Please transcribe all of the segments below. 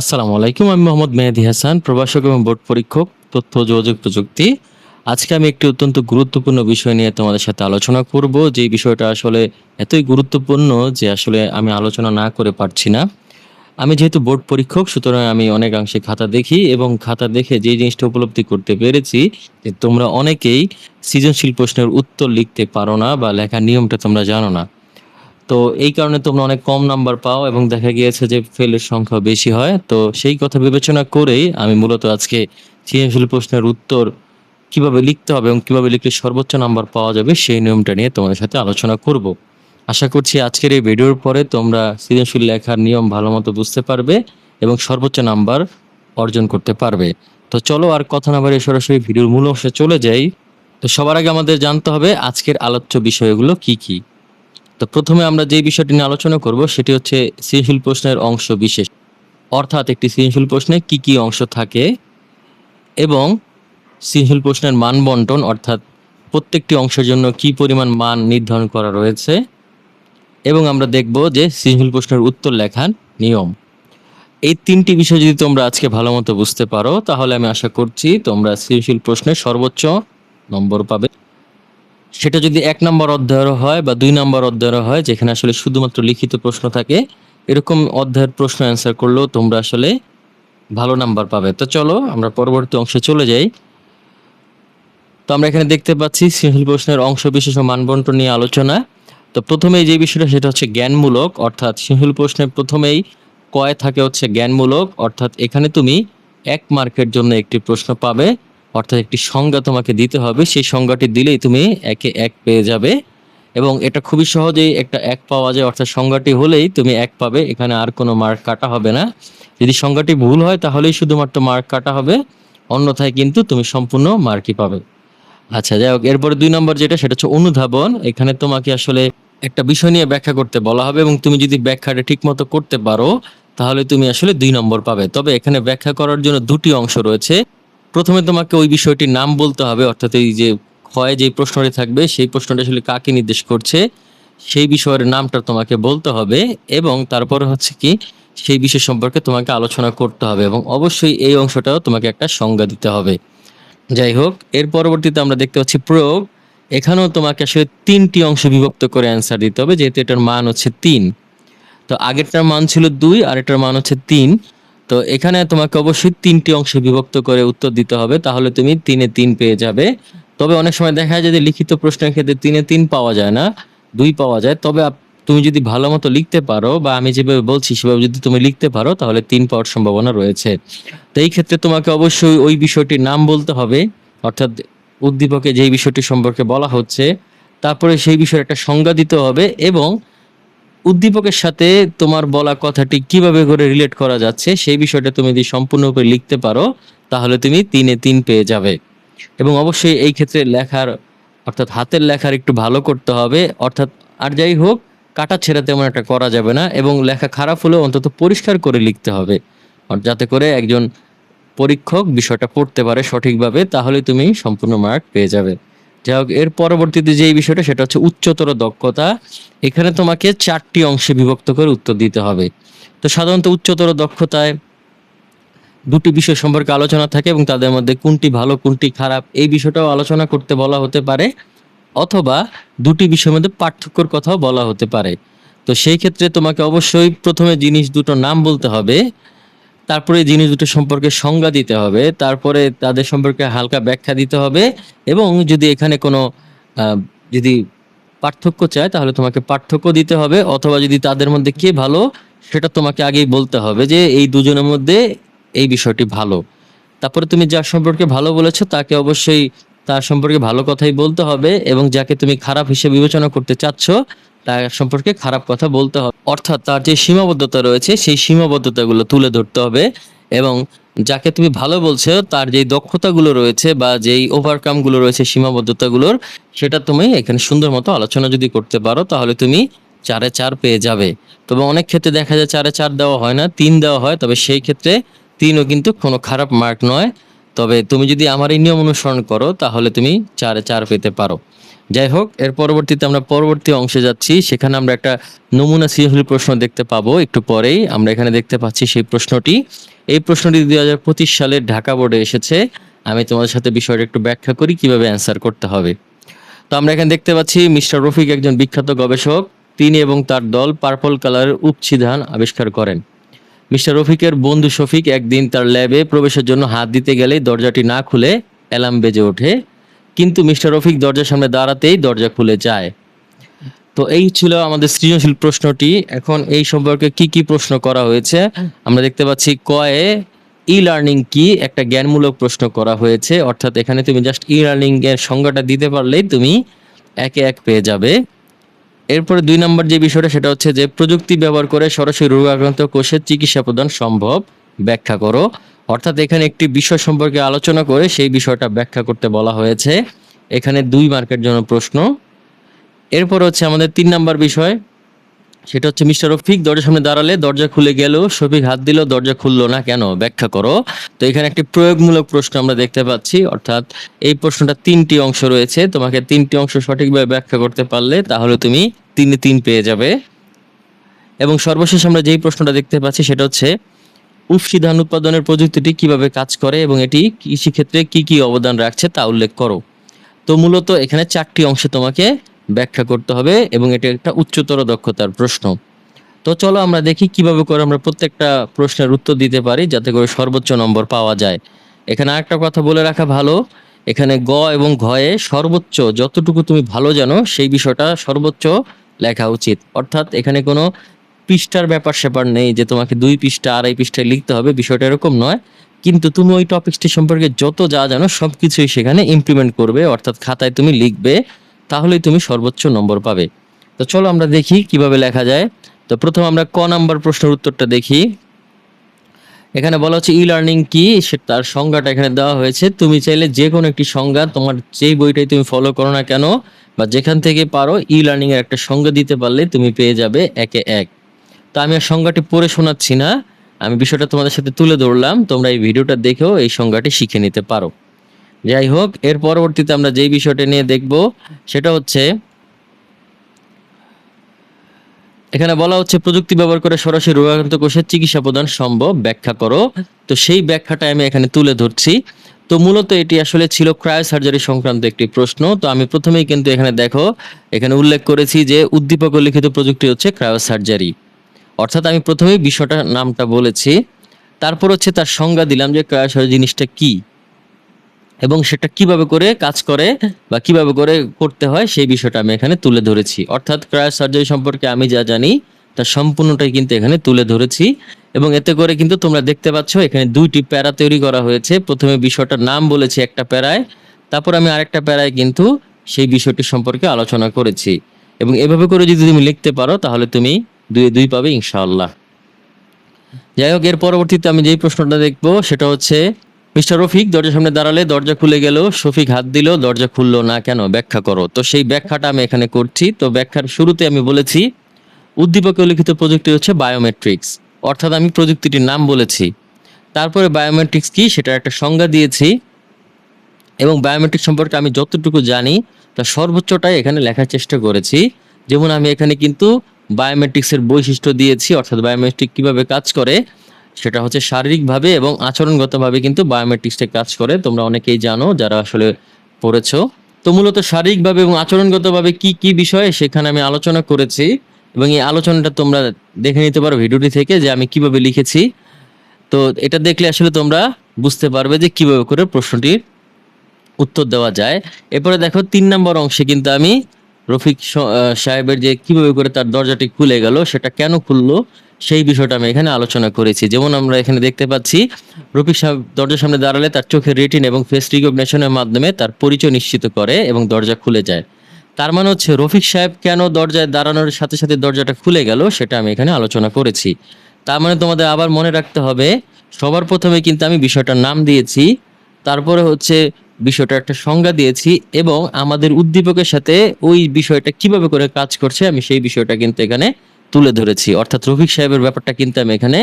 আসসালামু আলাইকুম, আমি মোহাম্মদ মেহেদি হাসান, প্রভাষক এবং বোর্ড পরীক্ষক, তথ্য যোগাযোগ প্রযুক্তি। আজকে আমি একটি অত্যন্ত গুরুত্বপূর্ণ বিষয় নিয়ে তোমাদের সাথে আলোচনা করব, যে বিষয়টা আসলে এতই গুরুত্বপূর্ণ যে আসলে আমি আলোচনা না করে পারছি না। আমি যেহেতু বোর্ড পরীক্ষক, সুতরাং আমি অনেকাংশে খাতা দেখি এবং খাতা দেখে যে জিনিসটা উপলব্ধি করতে পেরেছি, যে তোমরা অনেকেই সৃজনশীল প্রশ্নের উত্তর লিখতে পারো না বা লেখার নিয়মটা তোমরা জানো না। তো এই কারণে তোমরা অনেক কম নাম্বার পাও এবং দেখা গিয়েছে যে ফেলের সংখ্যা বেশি হয়। তো সেই কথা বিবেচনা করেই আমি মূলত আজকে সৃজনশীল প্রশ্নের উত্তর কীভাবে লিখতে হবে এবং কীভাবে লিখলে সর্বোচ্চ নাম্বার পাওয়া যাবে সেই নিয়মটা নিয়ে তোমাদের সাথে আলোচনা করব। আশা করছি আজকের এই ভিডিওর পরে তোমরা সৃজনশীল লেখার নিয়ম ভালো মতো বুঝতে পারবে এবং সর্বোচ্চ নাম্বার অর্জন করতে পারবে। তো চলো আর কথা না বাড়িয়ে সরাসরি ভিডিওর মূল অংশে চলে যাই। তো সবার আগে আমাদের জানতে হবে আজকের আলোচ্য বিষয়গুলো কি কি? তো প্রথমে আমরা যে বিষয়টি নিয়ে আলোচনা করব, সেটি হচ্ছে সৃজনশীল প্রশ্নের অংশ বিশেষ। অর্থাৎ একটি সৃজনশীল প্রশ্নে কি কি অংশ থাকে এবং সৃজনশীল প্রশ্নের মান বন্টন, অর্থাৎ প্রত্যেকটি অংশের জন্য কি পরিমাণ মান নির্ধারণ করা রয়েছে এবং আমরা দেখব যে সৃজনশীল প্রশ্নের উত্তর লেখার নিয়ম। এই তিনটি বিষয় যদি তোমরা আজকে ভালো মতো বুঝতে পারো, তাহলে আমি আশা করছি তোমরা সৃজনশীল প্রশ্নের সর্বোচ্চ নম্বর পাবে। সেটা যদি এক নম্বর অধ্যায়েরও হয় বা দুই নম্বর অধ্যায়েরও হয়, যেখানে আসলে শুধুমাত্র লিখিত প্রশ্ন থাকে, এরকম অধ্যায়ের প্রশ্ন অ্যান্সার করলেও তোমরা আসলে ভালো নাম্বার পাবে। তো চলো, আমরা পরবর্তী অংশে চলে যাই। তো আমরা এখানে দেখতে পাচ্ছি সৃজনশীল প্রশ্নের অংশ বিশেষ ও মানবন্টন নিয়ে আলোচনা। তো প্রথমেই যে বিষয়টা, সেটা হচ্ছে জ্ঞানমূলক, অর্থাৎ সৃজনশীল প্রশ্নের প্রথমেই কয় থাকে হচ্ছে জ্ঞানমূলক, অর্থাৎ এখানে তুমি এক মার্কের জন্য একটি প্রশ্ন পাবে। অর্থাৎ একটি সংজ্ঞা তোমাকে দিতে হবে। সেই সংজ্ঞাটি দিলেই তুমি একে এক পেয়ে যাবে। এবং এটা খুবই সহজেই একটা এক পাওয়া যায়। অর্থাৎ সংজ্ঞাটি হলেই তুমি এক পাবে। এখানে আর কোনো মার্ক কাটা হবে না। যদি সংজ্ঞাটি ভুল হয়, তাহলেই শুধুমাত্র মার্ক কাটা হবে। অন্যথায় কিন্তু তুমি সম্পূর্ণ মার্কই পাবে। আচ্ছা যাই হোক, এরপরে দুই নম্বর যেটা, সেটা হচ্ছে অনুধাবন। এখানে তোমাকে আসলে একটা বিষয় নিয়ে ব্যাখ্যা করতে বলা হবে এবং তুমি যদি ব্যাখ্যাটা ঠিক মতো করতে পারো, তাহলে তুমি আসলে দুই নম্বর পাবে। তবে এখানে ব্যাখ্যা করার জন্য দুটি অংশ রয়েছে। প্রথমে তোমাকে ওই বিষয়টির নাম বলতে হবে, অর্থাৎ এই যে ক্ষয় যে প্রশ্নটি থাকবে, সেই প্রশ্নটি আসলে কাকে নির্দেশ করছে, সেই বিষয়ের নামটা তোমাকে বলতে হবে এবং তারপরে হচ্ছে কি, সেই বিষয় সম্পর্কে তোমাকে আলোচনা করতে হবে এবং অবশ্যই এই অংশটাও তোমাকে একটা সংজ্ঞা দিতে হবে। যাই হোক, এর পরবর্তীতে আমরা দেখতে পাচ্ছি প্রয়োগ। এখানেও তোমাকে আসলে তিনটি অংশ বিভক্ত করে অ্যান্সার দিতে হবে, যেহেতু এটার মান হচ্ছে তিন। তো আগেরটার মান ছিল দুই, আর এটার মান হচ্ছে তিন। তো এখানে তোমাকে অবশ্যই তিনটি অংশে বিভক্ত করে উত্তর দিতে হবে, তাহলে তুমি তিনে তিন পেয়ে যাবে। তবে অনেক সময় দেখা যায় যে লিখিত প্রশ্নের ক্ষেত্রে তিনে তিন পাওয়া যায় না, দুই পাওয়া যায়, তবে তুমি যদি ভালো মতো লিখতে পারো বা আমি যেভাবে বলছি সেভাবে যদি তুমি লিখতে পারো, তাহলে তিন পাওয়ার সম্ভাবনা রয়েছে। তো এই ক্ষেত্রে তোমাকে অবশ্যই ওই বিষয়টির নাম বলতে হবে, অর্থাৎ উদ্দীপকে যেই বিষয়টি সম্পর্কে বলা হচ্ছে, তারপরে সেই বিষয়ের একটা সংজ্ঞা দিতে হবে এবং উদ্দীপকের সাথে তোমার বলা কথাটি কীভাবে করে রিলেট করা যাচ্ছে সেই বিষয়টা তুমি যদি সম্পূর্ণরূপে লিখতে পারো, তাহলে তুমি তিনে তিন পেয়ে যাবে। এবং অবশ্যই এই ক্ষেত্রে লেখার, অর্থাৎ হাতের লেখার একটু ভালো করতে হবে। অর্থাৎ আর যাই হোক, কাটা ছেঁড়া তেমন একটা করা যাবে না এবং লেখা খারাপ হলেও অন্তত পরিষ্কার করে লিখতে হবে। যাতে করে একজন পরীক্ষক বিষয়টা পড়তে পারে সঠিকভাবে, তাহলে তুমি সম্পূর্ণ মার্ক পেয়ে যাবে। যাই হোক, এর পরবর্তীতে যে বিষয়টা, সেটা হচ্ছে উচ্চতর দক্ষতা। এখানে তোমাকে চারটি অংশে বিভক্ত করে উত্তর দিতে হবে। তো সাধারণত উচ্চতর দক্ষতায় দুটি বিষয় সম্পর্কে আলোচনা থাকে এবং তাদের মধ্যে কোনটি ভালো, কোনটি খারাপ, এই বিষয়টাও আলোচনা করতে বলা হতে পারে, অথবা দুটি বিষয়ের মধ্যে পার্থক্যর কথাও বলা হতে পারে। তো সেই ক্ষেত্রে তোমাকে অবশ্যই প্রথমে জিনিস দুটো নাম বলতে হবে। তারপরে জিনিস দুটো সম্পর্কে সংজ্ঞা দিতে হবে, তারপরে তাদের সম্পর্কে হালকা ব্যাখ্যা দিতে হবে এবং যদি এখানে কোনো যদি পার্থক্য চায় তাহলে তোমাকে পার্থক্য দিতে হবে অথবা যদি তাদের মধ্যে কে ভালো সেটা তোমাকে আগেই বলতে হবে যে এই দুজনের মধ্যে এই বিষয়টি ভালো। তারপরে তুমি যার সম্পর্কে ভালো বলেছ তাকে অবশ্যই তার সম্পর্কে ভালো কথাই বলতে হবে এবং যাকে তুমি খারাপ হিসেবে বিবেচনা করতে চাচ্ছ তার সম্পর্কে খারাপ কথা বলতে হবে। অর্থাৎ তার যে সীমাবদ্ধতা রয়েছে, সেই সীমাবদ্ধতাগুলো তুলে ধরতে হবে এবং যাকে তুমি ভালো বলছো, তার যেই দক্ষতাগুলো রয়েছে বা যেই ওভারকামগুলো রয়েছে সীমাবদ্ধতাগুলোর, সেটা তুমি এখানে সুন্দর মতো আলোচনা যদি করতে পারো, তাহলে তুমি চারে চার পেয়ে যাবে। তবে অনেক ক্ষেত্রে দেখা যায় চারে চার দেওয়া হয় না, তিন দেওয়া হয়, তবে সেই ক্ষেত্রে তিনও কিন্তু কোনো খারাপ মার্ক নয়। তবে তুমি যদি আমার এই নিয়ম অনুসরণ করো, তাহলে তুমি চারে চার পেতে পারো। যাই হোক এর পরবর্তীতে আমরা পরবর্তী অংশে যাচ্ছি। সেখানে আমরা একটা নমুনা সৃজনশীল প্রশ্ন দেখতে পাবো একটু পরেই। আমরা এখানে দেখতে পাচ্ছি সেই প্রশ্নটি। এই প্রশ্নটি দুই হাজার পঁচিশ সালের ঢাকা বোর্ডে এসেছে। আমি তোমাদের সাথে বিষয়টা একটু ব্যাখ্যা করি, কীভাবে অ্যান্সার করতে হবে। তো আমরা এখানে দেখতে পাচ্ছি, মিস্টার রফিক একজন বিখ্যাত গবেষক। তিনি এবং তার দল পার্পল কালারের উপছিধান আবিষ্কার করেন। মিস্টার রফিকের বন্ধু শফিক একদিন তার ল্যাবে প্রবেশের জন্য হাত দিতে গেলে দরজাটি না খুলে অ্যালার্ম বেজে ওঠে। কিন্তু মিস্টার রফিক দরজার সামনে দাঁড়াতেই দরজা খুলে যায়। তো এই ছিল আমাদের সৃজনশীল প্রশ্নটি। এখন এই সম্পর্কে কি কি প্রশ্ন করা হয়েছে? আমরা দেখতে পাচ্ছি কয়ে ই লার্নিং কি? একটা জ্ঞানমূলক প্রশ্ন করা হয়েছে। অর্থাৎ এখানে তুমি জাস্ট ই লার্নিং এর সংজ্ঞাটা দিতে পারলেই তুমি একে এক পেয়ে যাবে। এরপরে দুই নম্বর যে বিষয়টা, সেটা হচ্ছে যে প্রযুক্তি ব্যবহার করে সরাসরি রোগ আক্রান্ত কোষের চিকিৎসা প্রদান সম্ভব। ব্যাখ্যা করো। অর্থাৎ এখানে একটি বিষয় সম্পর্কে আলোচনা করে সেই বিষয়টা ব্যাখ্যা করতে বলা হয়েছে। এখানে দুই মার্কের জন্য প্রশ্ন। এরপর হচ্ছে আমাদের তিন নাম্বার বিষয়। সেটা হচ্ছে মিস্টার রফিক, দরজার সামনে দাঁড়ালে দরজা খুলে গেল, শফিক হাত দিল, দরজা খুললো না কেন? ব্যাখ্যা করো। তো এখানে একটি প্রয়োগমূলক প্রশ্ন আমরা দেখতে পাচ্ছি। অর্থাৎ এই প্রশ্নটা তিনটি অংশ রয়েছে। তোমাকে তিনটি অংশ সঠিকভাবে ব্যাখ্যা করতে পারলে তাহলে তুমি তিনে তিন পেয়ে যাবে। এবং সর্বশেষ আমরা যেই প্রশ্নটা দেখতে পাচ্ছি সেটা হচ্ছে উফসি ধান উৎপাদনের প্রযুক্তিটি কীভাবে কাজ করে এবং এটি কৃষিক্ষেত্রে কি কি অবদান রাখছে তা উল্লেখ করো। তো মূলত এখানে চারটি অংশে তোমাকে ব্যাখ্যা করতে হবে এবং এটা একটা উচ্চতর দক্ষতার প্রশ্ন। তো চলো আমরা দেখি কীভাবে করে আমরা প্রত্যেকটা প্রশ্নের উত্তর দিতে পারি যাতে করে সর্বোচ্চ নম্বর পাওয়া যায়। এখানে আরেকটা কথা বলে রাখা ভালো, এখানে গ এবং ঘয়ে সর্বোচ্চ যতটুকু তুমি ভালো জানো সেই বিষয়টা সর্বোচ্চ লেখা উচিত। অর্থাৎ এখানে কোনো পৃষ্ঠার ব্যাপার স্যাপার নেই যে তোমাকে দুই পৃষ্ঠা আড়াই পৃষ্ঠায় লিখতে হবে, বিষয়টা এরকম নয়। কিন্তু তুমি ওই টপিকসটি সম্পর্কে যত যা জানো সব কিছুই সেখানে ইমপ্লিমেন্ট করবে, অর্থাৎ খাতায় তুমি লিখবে, তাহলেই তুমি সর্বোচ্চ নম্বর পাবে। তো চলো আমরা দেখি কীভাবে লেখা যায়। তো প্রথম আমরা ক নাম্বার প্রশ্নের উত্তরটা দেখি। এখানে বলা হচ্ছে ই লার্নিং কি? সে তার সংজ্ঞাটা এখানে দেওয়া হয়েছে। তুমি চাইলে যে কোনো একটি সংজ্ঞা, তোমার যেই বইটাই তুমি ফলো করো না কেন, বা যেখান থেকে পারো ই লার্নিং এর একটা সংজ্ঞা দিতে পারলে তুমি পেয়ে যাবে একে এক। তো আমি আর সংজ্ঞাটি পড়ে শোনাচ্ছি না। আমি বিষয়টা তোমাদের সাথে তুলে ধরলাম। তোমরা এই ভিডিওটা দেখেও এই সংজ্ঞাটি শিখে নিতে পারো। যাই হোক, এর পরবর্তীতে আমরা যেই বিষয়টা নিয়ে দেখব, সেটা হচ্ছে, এখানে বলা হচ্ছে, প্রযুক্তি ব্যবহার করে সরাসরি রোগাক্রান্ত কোষের চিকিৎসা প্রদান সম্ভব। ব্যাখ্যা করো। তো সেই ব্যাখ্যাটা আমি এখানে তুলে ধরছি। তো মূলত এটি আসলে ছিল ক্রায়ো সার্জারি সংক্রান্ত একটি প্রশ্ন। তো আমি প্রথমেই কিন্তু এখানে দেখো, এখানে উল্লেখ করেছি যে উদ্দীপক লিখিত প্রযুক্তি হচ্ছে ক্রায়ো সার্জারি অর্থাৎ আমি প্রথমেই বিষয়টা নামটা বলেছি, তারপর হচ্ছে তার সংজ্ঞা দিলাম যে ক্রায়ো সার্জারি জিনিসটা কি এবং সেটা কীভাবে করে কাজ করে বা কীভাবে করে করতে হয় সেই বিষয়টা আমি এখানে তুলে ধরেছি। অর্থাৎ ক্রায়ো সার্জারি সম্পর্কে আমি যা জানি, তার সম্পূর্ণটাই কিন্তু এখানে তুলে ধরেছি এবং এতে করে কিন্তু তোমরা দেখতে পাচ্ছ এখানে দুইটি প্যারা তৈরি করা হয়েছে। প্রথমে বিষয়টার নাম বলেছি একটা প্যারায়, তারপর আমি আরেকটা প্যারায় কিন্তু সেই বিষয়টি সম্পর্কে আলোচনা করেছি। এবং এভাবে করে যদি তুমি লিখতে পারো, তাহলে তুমি দুই দুই পাবে, ইনশাআল্লাহ। যাই হোক, এর পরবর্তীতে আমি যেই প্রশ্নটা দেখব, সেটা হচ্ছে, মিস্টার রফিক, দরজার সামনে দাঁড়ালে দরজা খুলে গেল, শফিক হাত দিল, দরজা খুললো না কেন, ব্যাখ্যা করো। তো সেই ব্যাখ্যাটা আমি এখানে করছি। তো ব্যাখ্যার শুরুতে আমি বলেছি, উদ্দীপকে লিখিত প্রযুক্তি হচ্ছে বায়োমেট্রিক্স অর্থাৎ আমি প্রযুক্তিটির নাম বলেছি। তারপরে বায়োমেট্রিক্স কি, সেটার একটা সংজ্ঞা দিয়েছি। এবং বায়োমেট্রিক সম্পর্কে আমি যতটুকু জানি, তার সর্বোচ্চটাই এখানে লেখার চেষ্টা করেছি। যেমন আমি এখানে কিন্তু বায়োমেট্রিক্সের বৈশিষ্ট্য দিয়েছি, অর্থাৎ বায়োমেট্রিক কীভাবে কাজ করে, সেটা হচ্ছে শারীরিকভাবে এবং আচরণগতভাবে কিন্তু বায়োমেট্রিক্সটা কাজ করে। তোমরা অনেকেই জানো যারা আসলে পড়েছ। তো মূলত শারীরিকভাবে এবং আচরণগতভাবে কি কি বিষয়ে সেখানে আমি আলোচনা করেছি এবং এই আলোচনাটা তোমরা দেখে নিতে পারো ভিডিওটি থেকে যে আমি কীভাবে লিখেছি। তো এটা দেখলে আসলে তোমরা বুঝতে পারবে যে কীভাবে করে প্রশ্নটির উত্তর দেওয়া যায়। এরপরে দেখো তিন নম্বর অংশে কিন্তু আমি রফিক সাহেবের যে কীভাবে করে তার দরজাটি খুলে গেল, সেটা কেন খুললো, সেই বিষয়টা আমি এখানে আলোচনা করেছি। যেমন আমরা এখানে দেখতে পাচ্ছি, রফিক সাহেব দরজার সামনে দাঁড়ালে তার চোখের রেটিন এবং ফেস রিকগনিশনের মাধ্যমে তার পরিচয় নিশ্চিত করে এবং দরজা খুলে যায়। তার মানে হচ্ছে, রফিক সাহেব কেন দরজায় দাঁড়ানোর সাথে সাথে দরজাটা খুলে গেল, সেটা আমি এখানে আলোচনা করেছি। তার মানে তোমাদের আবার মনে রাখতে হবে, সবার প্রথমে কিন্তু আমি বিষয়টার নাম দিয়েছি, তারপরে হচ্ছে বিষয়টা একটা সংজ্ঞা দিয়েছি এবং আমাদের উদ্দীপকের সাথে ওই বিষয়টা কীভাবে করে কাজ করছে আমি সেই বিষয়টা কিন্তু এখানে তুলে ধরেছি। অর্থাৎ রফিক সাহেবের ব্যাপারটা কিন্তু আমি এখানে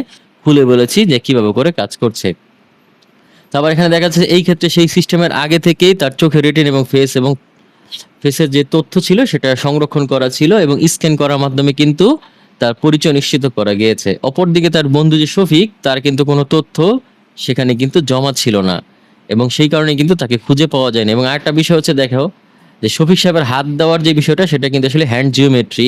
খুলে বলেছি যে কীভাবে করে কাজ করছে। তারপর এখানে দেখা যাচ্ছে এই ক্ষেত্রে সেই সিস্টেমের আগে থেকেই তার চোখে রেটিন এবং ফেস এবং ফেসের যে তথ্য ছিল সেটা সংরক্ষণ করা ছিল এবং স্ক্যান করার মাধ্যমে কিন্তু তার পরিচয় নিশ্চিত করা গিয়েছে। অপরদিকে তার বন্ধু যে শফিক, তার কিন্তু কোনো তথ্য সেখানে কিন্তু জমা ছিল না। এবং সেই কারণে কিন্তু তাকে খুঁজে পাওয়া যায়নি। এবং আরেকটা বিষয় হচ্ছে, দেখো, যে শফিক সাহেবের হাত দেওয়ার যে বিষয়টা, সেটা কিন্তু আসলে হ্যান্ড জিওমেট্রি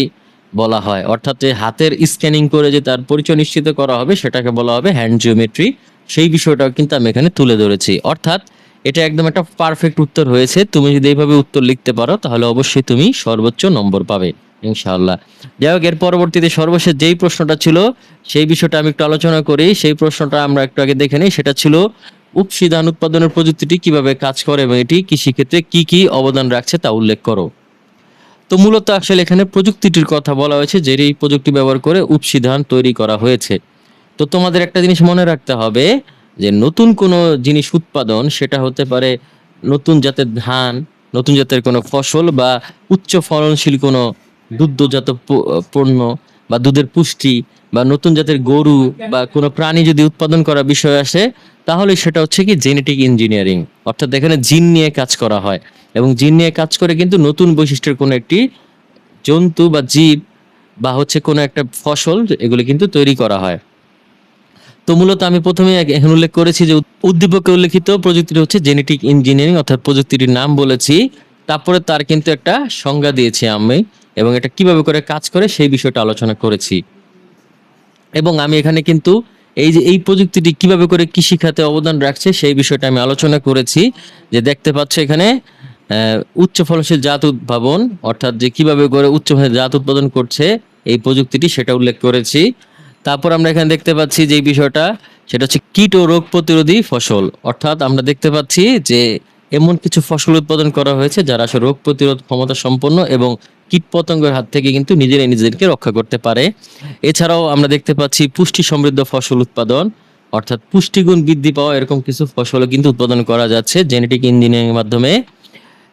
বলা হয়। অর্থাৎ যে হাতের স্ক্যানিং করে যে তার পরিচয় নিশ্চিত করা হবে, সেটাকে বলা হবে হ্যান্ড জিওমেট্রি। সেই বিষয়টাও কিন্তু আমি এখানে তুলে ধরেছি। অর্থাৎ এটা একদম একটা পারফেক্ট উত্তর হয়েছে। তুমি যদি এইভাবে উত্তর লিখতে পারো, তাহলে অবশ্যই তুমি সর্বোচ্চ নম্বর পাবে, ইনশাআল্লাহ। যাই হোক, এর পরবর্তীতে সর্বশেষ যেই প্রশ্নটা ছিল, সেই বিষয়টা আমি একটু আলোচনা করি। সেই প্রশ্নটা আমরা একটু আগে দেখে নিই। সেটা ছিল উপসি ধান উৎপাদনের প্রযুক্তিটি কীভাবে কাজ করে এবং এটি কৃষিক্ষেত্রে কি কি অবদান রাখছে তা উল্লেখ করো। তো মূলত আসলে এখানে প্রযুক্তিটির কথা বলা হয়েছে যে এই প্রযুক্তি ব্যবহার করে উপসি ধান তৈরি করা হয়েছে। তো তোমাদের একটা জিনিস মনে রাখতে হবে, যে নতুন কোনো জিনিস উৎপাদন, সেটা হতে পারে নতুন জাতের ধান, নতুন জাতের কোনো ফসল বা উচ্চ ফলনশীল কোনো দুগ্ধজাত পণ্য বা দুধের পুষ্টি বা নতুন জাতের গরু বা কোনো প্রাণী যদি উৎপাদন করার বিষয় আসে তাহলে সেটা হচ্ছে কি জেনেটিক ইঞ্জিনিয়ারিং অর্থাৎ এখানে জিন নিয়ে কাজ করা হয়। এবং জিন নিয়ে কাজ করে কিন্তু নতুন বৈশিষ্ট্যের কোনো একটি জন্তু বা জীব বা হচ্ছে কোনো একটা ফসল এগুলো কিন্তু তৈরি করা হয়। তো মূলত আমি প্রথমে এখানে উল্লেখ করেছি যে উদ্দীপকে উল্লেখিত প্রযুক্তিটি হচ্ছে জেনেটিক ইঞ্জিনিয়ারিং অর্থাৎ প্রযুক্তিটির নাম বলেছি। তারপরে তার কিন্তু একটা সংজ্ঞা দিয়েছি আমি। এবং এটা কীভাবে করে কাজ করে সেই বিষয়টা আলোচনা করেছি। এবং আমি এখানে কিন্তু এই যে এই প্রযুক্তিটি কীভাবে করে কৃষি খাতে অবদান রাখছে সেই বিষয়টা আমি আলোচনা করেছি। যে দেখতে পাচ্ছ এখানে উচ্চ ফলনশীল জাত উদ্ভাবন, অর্থাৎ যে কীভাবে করে উচ্চ জাত উৎপাদন করছে এই প্রযুক্তিটি সেটা উল্লেখ করেছি। তারপর আমরা এখানে দেখতে পাচ্ছি যে বিষয়টা, সেটা হচ্ছে কীট ও রোগ প্রতিরোধী ফসল। অর্থাৎ আমরা দেখতে পাচ্ছি যে এমন কিছু ফসল উৎপাদন করা হয়েছে যারা আসলে রোগ প্রতিরোধ ক্ষমতা সম্পন্ন এবং কীট পতঙ্গের হাত থেকে কিন্তু নিজেরাই নিজেদেরকে রক্ষা করতে পারে। এছাড়াও আমরা দেখতে পাচ্ছি পুষ্টি সমৃদ্ধ ফসল উৎপাদন, অর্থাৎ পুষ্টিগুণ বৃদ্ধি পাওয়া এরকম কিছু ফসলও কিন্তু উৎপাদন করা যাচ্ছে জেনেটিক ইঞ্জিনিয়ারিং মাধ্যমে।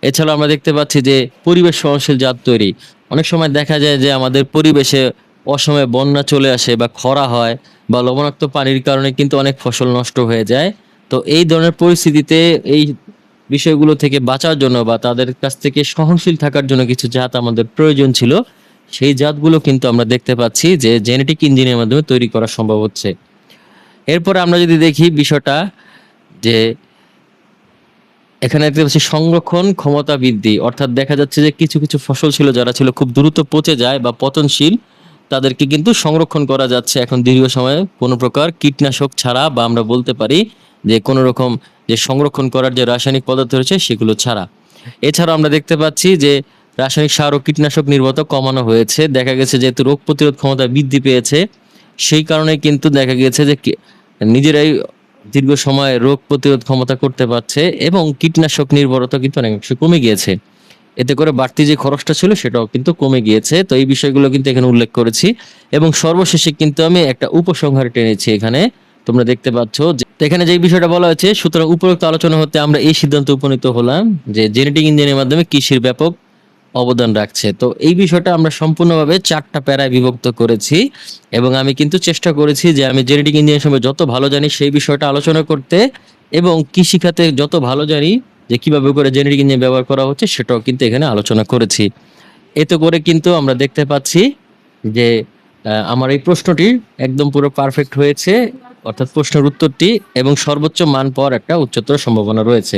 এছাড়াও আমরা দেখতে পাচ্ছি যে পরিবেশ সহনশীল জাত তৈরি। অনেক সময় দেখা যায় যে আমাদের পরিবেশে অসময়ে বন্যা চলে আসে বা খরা হয় বা লবণাক্ত পানির কারণে কিন্তু অনেক ফসল নষ্ট হয়ে যায়। তো এই ধরনের পরিস্থিতিতে এই বিষয়গুলো থেকে বাঁচার জন্য বা তাদের কাছ থেকে সহনশীল থাকার জন্য কিছু জাত আমাদের প্রয়োজন ছিল, সেই জাতগুলো কিন্তু আমরা দেখতে পাচ্ছি যে জেনেটিক ইঞ্জিনের মাধ্যমে তৈরি করা সম্ভব হচ্ছে। এরপরে আমরা যদি দেখি বিষয়টা যে এখানে দেখতে পাচ্ছি সংরক্ষণ ক্ষমতা বৃদ্ধি, অর্থাৎ দেখা যাচ্ছে যে কিছু কিছু ফসল ছিল যারা ছিল খুব দ্রুত পচে যায় বা পতনশীল, তাদেরকে কিন্তু সংরক্ষণ করা যাচ্ছে। এখন দীর্ঘ সময়ে কোনো প্রকার কীটনাশক ছাড়া বা আমরা বলতে পারি যে কোনো রকম যে সংরক্ষণ করার যে রাসায়নিক পদার্থ রয়েছে সেগুলো ছাড়া। এছাড়া আমরা দেখতে পাচ্ছি যে রাসায়নিক সার ও কীটনাশক নির্গত কমানো হয়েছে। দেখা গেছে যেহেতু রোগ প্রতিরোধ ক্ষমতা বৃদ্ধি পেয়েছে, সেই কারণে কিন্তু দেখা গেছে যে নিজেরাই দীর্ঘ সময় রোগ প্রতিরোধ ক্ষমতা করতে পারছে এবং কীটনাশক নির্ভরতা কিন্তু অনেকাংশে কমে গিয়েছে। এতে করে বাড়তি যে খরচটা ছিল সেটাও কিন্তু কমে গিয়েছে। তো এই বিষয়গুলো কিন্তু এখানে উল্লেখ করেছি এবং সর্বশেষে কিন্তু আমি একটা উপসংহার টেনেছি এখানে। তোমরা দেখতে পাচ্ছ তো এখানে যে বিষয়টা বলা হয়েছে, সুতরাং উপরোক্ত আলোচনা হতে আমরা এই সিদ্ধান্তে উপনীত হলাম যে জেনেটিক ইঞ্জিনিয়ারের মাধ্যমে কৃষির ব্যাপক অবদান রাখছে। তো এই বিষয়টা আমরা সম্পূর্ণভাবে চারটা প্যারায় বিভক্ত করেছি এবং আমি কিন্তু চেষ্টা করেছি যে আমি জেনেটিক ইঞ্জিনিয়ার সম্পর্কে যত ভালো জানি সেই বিষয়টা আলোচনা করতে এবং কৃষি খাতে যত ভালো জানি যে কীভাবে করে জেনেটিক ইঞ্জিনিয়ার ব্যবহার করা হচ্ছে সেটাও কিন্তু এখানে আলোচনা করেছি। এতে করে কিন্তু আমরা দেখতে পাচ্ছি যে আমার এই প্রশ্নটি একদম পুরো পারফেক্ট হয়েছে। অর্থাৎ প্রশ্নের উত্তরটি এবং সর্বোচ্চ মান পাওয়ার একটা উচ্চতর সম্ভাবনা রয়েছে।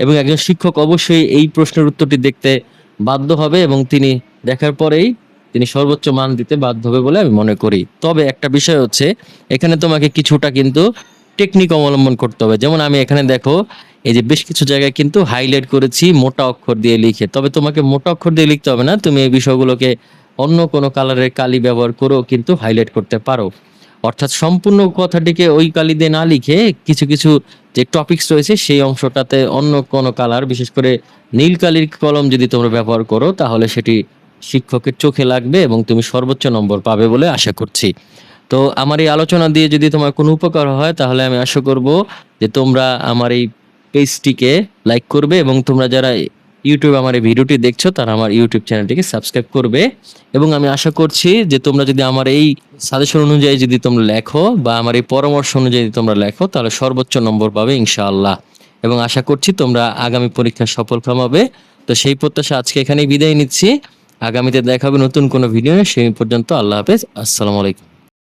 এবং একজন শিক্ষক অবশ্যই এই প্রশ্নের উত্তরটি দেখতে বাধ্য হবে এবং তিনি দেখার পরেই তিনি সর্বোচ্চ মান দিতে বাধ্য হবে বলে আমি মনে করি। তবে একটা বিষয় হচ্ছে, এখানে তোমাকে কিছুটা কিন্তু টেকনিক অবলম্বন করতে হবে। যেমন আমি এখানে দেখো, এই যে বেশ কিছু জায়গায় কিন্তু হাইলাইট করেছি, মোটা অক্ষর দিয়ে লিখে। তবে তোমাকে মোটা অক্ষর দিয়ে লিখতে হবে না, তুমি এই বিষয়গুলোকে অন্য কোনো কালারের কালি ব্যবহার করেও কিন্তু হাইলাইট করতে পারো। অর্থাৎ সম্পূর্ণ কথাটিকে ওই কালি দিয়ে না লিখে কিছু কিছু যে টপিকস রয়েছে সেই অংশটাতে অন্য কোনো কালার বিশেষ করে নীল কালির কলম যদি তোমরা ব্যবহার করো, তাহলে সেটি শিক্ষকের চোখে লাগবে এবং তুমি সর্বোচ্চ নম্বর পাবে বলে আশা করছি। তো আমার এই আলোচনা দিয়ে যদি তোমার কোনো উপকার হয়, তাহলে আমি আশা করব যে তোমরা আমার এই পেজটিকে লাইক করবে এবং তোমরা যারা ইউটিউবে আমার এই ভিডিওটি দেখছ, তারা আমার ইউটিউব চ্যানেলটিকে সাবস্ক্রাইব করবে। এবং আমি আশা করছি যে তোমরা যদি আমার এই সাজেশন অনুযায়ী যদি তোমরা লেখো বা আমার এই পরামর্শ অনুযায়ী তোমরা লেখো, তাহলে সর্বোচ্চ নম্বর পাবে ইনশাআল্লাহ। এবং আশা করছি তোমরা আগামী পরীক্ষায় সফল কামাবে তো সেই প্রত্যাশা আজকে এখানেই বিদায় নিচ্ছি। আগামীতে দেখা হবে নতুন কোনো ভিডিও সেই পর্যন্ত আল্লাহ হাফেজ। আসসালামু আলাইকুম।